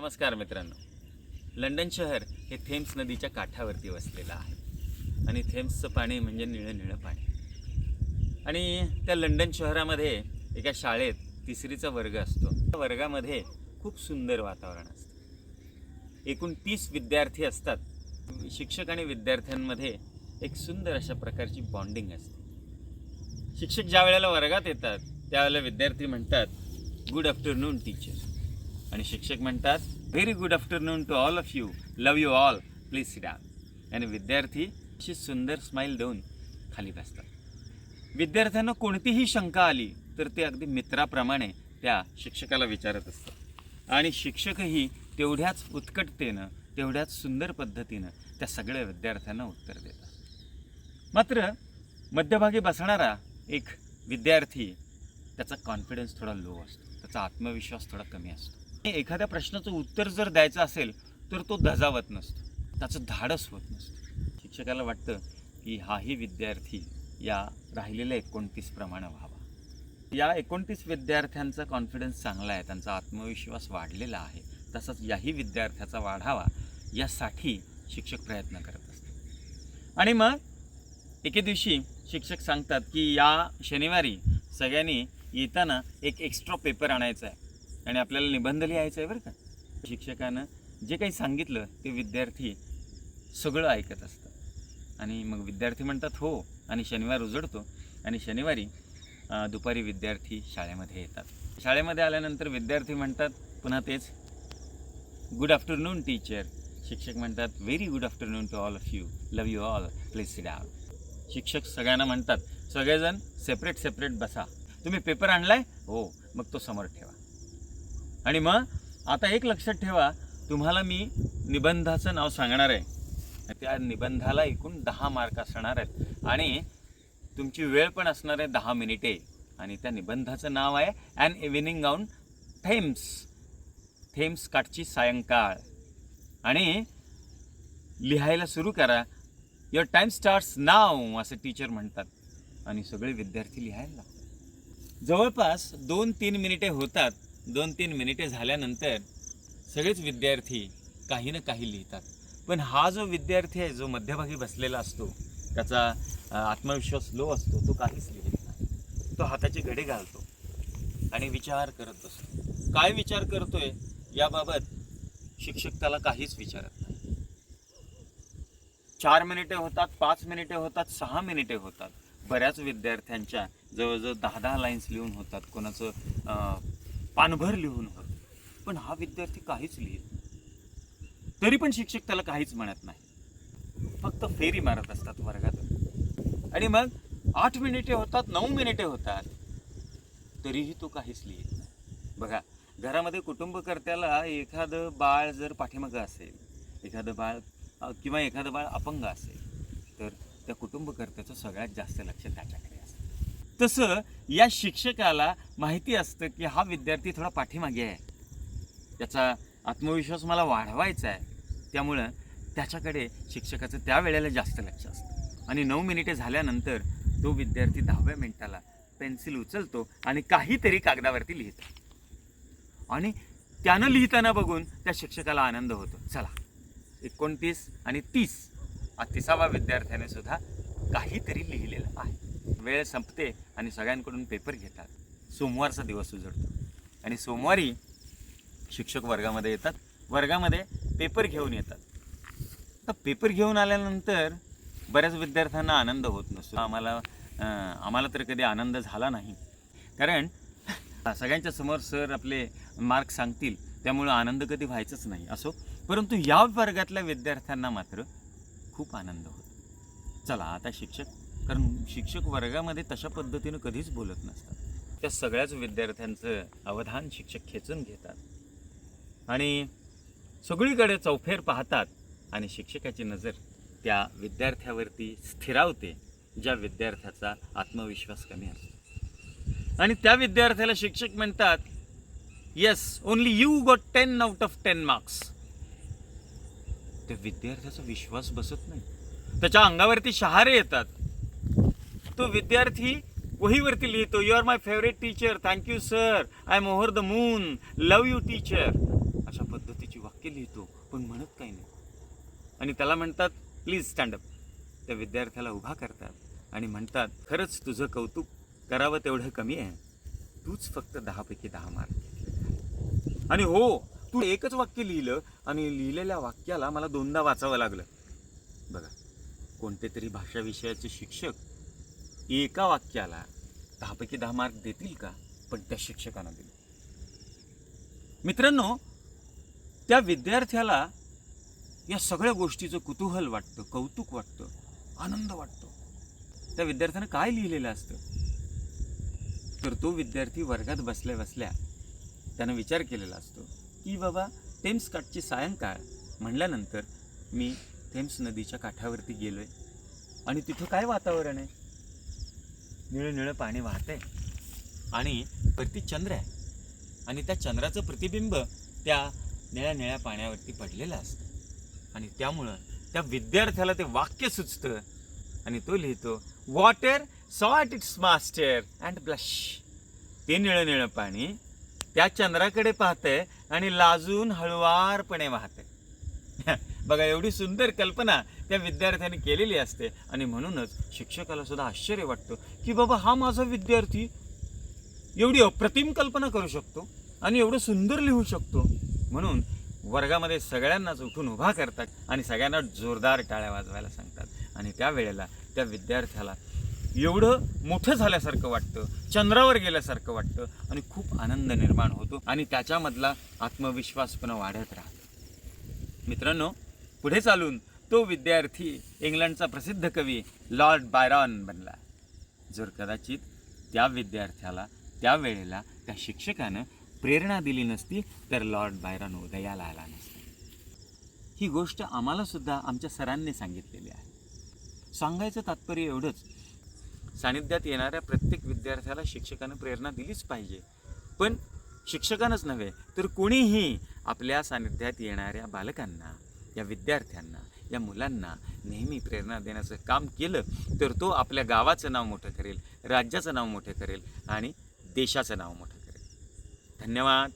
नमस्कार मित्रांनो. लंडन शहर हे थेम्स नदीच्या काठावरती वसलेलं आहे. आणि थेम्सचं पाणी म्हणजे निळं निळं पाणी. आणि त्या लंडन शहरामध्ये एका शाळेत तिसरीचा वर्ग असतो. त्या वर्गामध्ये खूप सुंदर वातावरण असतं. एकूण तीस विद्यार्थी असतात. शिक्षक आणि विद्यार्थ्यांमध्ये एक सुंदर अशा प्रकारची बॉन्डिंग असते. शिक्षक ज्या वेळेला वर्गात येतात त्यावेळेला विद्यार्थी म्हणतात गुड आफ्टरनून टीचर आणि शिक्षक म्हणतात very good afternoon to all of you love you all please sit आणि विद्यार्थी अशी सुंदर स्माईल देऊन खाली बसतात. विद्यार्थ्यांना कोणतीही शंका आली तर ते अगदी मित्राप्रमाणे त्या शिक्षकाला विचारत असतात. आणि शिक्षकही तेवढ्याच उत्कटतेनं तेवढ्याच सुंदर पद्धतीनं त्या सगळ्या विद्यार्थ्यांना उत्तर देतात. मात्र मध्यभागी बसणारा एक विद्यार्थी त्याचा कॉन्फिडन्स थोडा लो असतो. त्याचा आत्मविश्वास थोडा कमी असतो. एखाद्या प्रश्नाचं उत्तर जर द्यायचं असेल तर तो धजावत नसतो. त्याचं धाडस होत नसतं. शिक्षकाला वाटतं की हाही विद्यार्थी या राहिलेल्या एकोणतीस प्रमाणे व्हावा. या एकोणतीस विद्यार्थ्यांचा कॉन्फिडन्स चांगला आहे त्यांचा आत्मविश्वास वाढलेला आहे तसंच याही विद्यार्थ्याचा वाढावा यासाठी शिक्षक प्रयत्न करत असतात. आणि मग एके दिवशी शिक्षक सांगतात की या शनिवारी सगळ्यांनी येताना एक एक्स्ट्रा पेपर आणायचा आहे. आणि आपल्याला निबंध लिहायचा आहे बरं का. शिक्षकानं जे काही सांगितलं ते विद्यार्थी सगळं ऐकत असतात. आणि मग विद्यार्थी म्हणतात हो आणि शनिवार उजडतो. आणि शनिवारी दुपारी विद्यार्थी शाळेमध्ये येतात. शाळेमध्ये आल्यानंतर विद्यार्थी म्हणतात पुन्हा तेच. गुड आफ्टरनून टीचर शिक्षक म्हणतात very good afternoon to all of you love you all please sit आव शिक्षक सगळ्यांना म्हणतात सगळेजण सेपरेट सेपरेट बसा. तुम्ही पेपर आणलाय? हो. मग तो समोर ठेवा. आणि मग आता एक लक्षात ठेवा तुम्हाला मी निबंधाचं नाव सांगणार आहे. त्या निबंधाला एकूण दहा मार्क असणार आहेत. आणि तुमची वेळ पण असणार आहे दहा मिनिटे. आणि त्या निबंधाचं नाव आहे an evening on Thames Thames काठची सायंकाळ. आणि लिहायला सुरू करा. युअर टाईम स्टार्ट्स नाव असं टीचर म्हणतात. आणि सगळे विद्यार्थी लिहायला लागतात. जवळपास दोन तीन मिनिटे होतात. दोन तीन मिनिटे झाल्यानंतर सगळेच विद्यार्थी काही ना काही लिहितात. पण हा जो विद्यार्थी आहे जो मध्यभागी बसलेला असतो त्याचा आत्मविश्वास लो असतो तो काहीच लिहित नाही. तो हाताची घडे घालतो आणि विचार करत बसतो. काय विचार करतोय? याबाबत शिक्षक त्याला काहीच विचारत नाही. चार मिनिटे होतात पाच मिनिटे होतात सहा मिनिटे होतात. बऱ्याच विद्यार्थ्यांच्या जवळजवळ दहा दहा लाईन्स लिहून होतात. कोणाचं अं, पानभर लिहून होतं. पण हा विद्यार्थी काहीच लिहित तरी पण शिक्षक त्याला काहीच म्हणत नाही. फक्त फेरी मारत असतात वर्गात. आणि मग आठ मिनिटे होतात नऊ मिनिटे होतात. तरीही तो काहीच लिहित नाही. बघा घरामध्ये कुटुंबकर्त्याला एखादं बाळ जर पाठीमागं असेल एखादं बाळ किंवा एखादं बाळ अपंग असेल तर त्या कुटुंबकर्त्याचं सगळ्यात जास्त लक्ष त्याच्याकडे तसं या शिक्षकाला माहिती असतं की हा विद्यार्थी थोडा पाठीमागे आहे. त्याचा आत्मविश्वास मला वाढवायचा आहे. त्यामुळं त्याच्याकडे शिक्षकाचं त्या वेळेला जास्त लक्ष असतं. आणि नऊ मिनिटे झाल्यानंतर तो विद्यार्थी दहाव्या मिनिटाला पेन्सिल उचलतो आणि काहीतरी कागदावरती लिहितो. आणि त्यानं लिहिताना बघून त्या शिक्षकाला आनंद होतो. चला एकोणतीस आणि तीस हा तिसावा विद्यार्थ्याने सुद्धा काहीतरी लिहिलेलं आहे. वेळ संपते आणि सगळ्यांकडून पेपर घेतात. सोमवारचा दिवस उजडतो. आणि सोमवारी शिक्षक वर्गामध्ये येतात. वर्गामध्ये पेपर घेऊन येतात. तर पेपर घेऊन आल्यानंतर बऱ्याच विद्यार्थ्यांना आनंद होत नसतो. आम्हाला आम्हाला तर कधी आनंद झाला नाही. कारण सगळ्यांच्या समोर सर आपले मार्क सांगतील. त्यामुळं आनंद कधी व्हायचंच नाही असो. परंतु या वर्गातल्या विद्यार्थ्यांना मात्र खूप आनंद होतो. चला आता शिक्षक कारण शिक्षक वर्गामध्ये तशा पद्धतीनं कधीच बोलत नसतात. त्या सगळ्याच विद्यार्थ्यांचं अवधान शिक्षक खेचून घेतात. आणि सगळीकडे चौफेर पाहतात आणि शिक्षकाची नजर त्या विद्यार्थ्यावरती स्थिरावते ज्या विद्यार्थ्याचा आत्मविश्वास कमी असतो. आणि त्या विद्यार्थ्याला शिक्षक म्हणतात yes only you got ten out of ten marks त्या विद्यार्थ्याचा विश्वास बसत नाही. त्याच्या अंगावरती शहारे येतात. तो विद्यार्थी वहीवरती लिहितो you are my favourite teacher thank you sir I am over the moon love you teacher अशा पद्धतीची वाक्य लिहितो पण म्हणत काही नाही. आणि त्याला म्हणतात प्लीज स्टँडअप त्या विद्यार्थ्याला उभा करतात आणि म्हणतात खरंच तुझं कौतुक करावं तेवढं कमी आहे. तूच फक्त दहापैकी दहा मार्क आणि हो तू एकच वाक्य लिहिलं आणि लिहिलेल्या वाक्याला मला दोनदा वाचावं लागलं. बघा. कोणते तरी भाषा विषयाचे शिक्षक एका वाक्याला दहापैकी दहा मार्क देतील का? पण त्या शिक्षकांना दिले मित्रांनो त्या विद्यार्थ्याला या सगळ्या गोष्टीचं कुतूहल वाटतं कौतुक वाटतं आनंद वाटतो. त्या विद्यार्थ्यानं काय लिहिलेलं असतं? तर तो विद्यार्थी वर्गात बसल्या बसल्या त्यानं विचार केलेला असतो की बाबा टेम्स काटची सायंकाळ म्हणल्यानंतर मी थेम्स नदीच्या काठावरती गेलो आहे आणि तिथं काय वातावरण आहे? निळं निळं पाणी आहे आणि वरती चंद्र आहे. आणि त्या चंद्राचं प्रतिबिंब त्या निळ्या निळ्या पाण्यावरती पडलेलं असतं. आणि त्यामुळं त्या विद्यार्थ्याला ते वाक्य सुचतं. आणि तो लिहितो water sought its master and blush ते निळं निळं पाणी त्या चंद्राकडे पाहतंय आणि लाजून हळुवारपणे वाहतंय. बघा एवढी सुंदर कल्पना त्या विद्यार्थ्याने केलेली असते. आणि म्हणूनच शिक्षकाला सुद्धा आश्चर्य वाटतं की बाबा हा माझा विद्यार्थी एवढी अप्रतिम कल्पना करू शकतो आणि एवढं सुंदर लिहू शकतो. म्हणून वर्गामध्ये सगळ्यांनाच उठून उभा करतात आणि सगळ्यांना जोरदार टाळ्या वाजवायला सांगतात. आणि त्यावेळेला त्या विद्यार्थ्याला एवढं मोठं झाल्यासारखं वाटतं चंद्रावर गेल्यासारखं वाटतं आणि खूप आनंद निर्माण होतो आणि त्याच्यामधला आत्मविश्वास पण वाढत राहतो. मित्रांनो पुढे चालून तो विद्यार्थी इंग्लंडचा प्रसिद्ध कवी लॉर्ड बायरॉन बनला. जर कदाचित त्या विद्यार्थ्याला त्या वेळेला त्या शिक्षकानं प्रेरणा दिली नसती तर लॉर्ड बायरॉन उदयाला आला नसता. ही गोष्ट आम्हालासुद्धा आमच्या सरांनी सांगितलेली आहे. सांगायचं तात्पर्य एवढंच सानिध्यात येणाऱ्या प्रत्येक विद्यार्थ्याला शिक्षकानं प्रेरणा दिलीच पाहिजे. पण शिक्षकानंच नव्हे तर कोणीही आपल्या सानिध्यात येणाऱ्या बालकांना या विद्यार्थ्यांना या मुलांना नेहमी प्रेरणा देण्याचं काम केलं तर तो आपल्या गावाचं नाव मोठं करेल राज्याचं नाव मोठं करेल आणि देशाचं नाव मोठं करेल. धन्यवाद.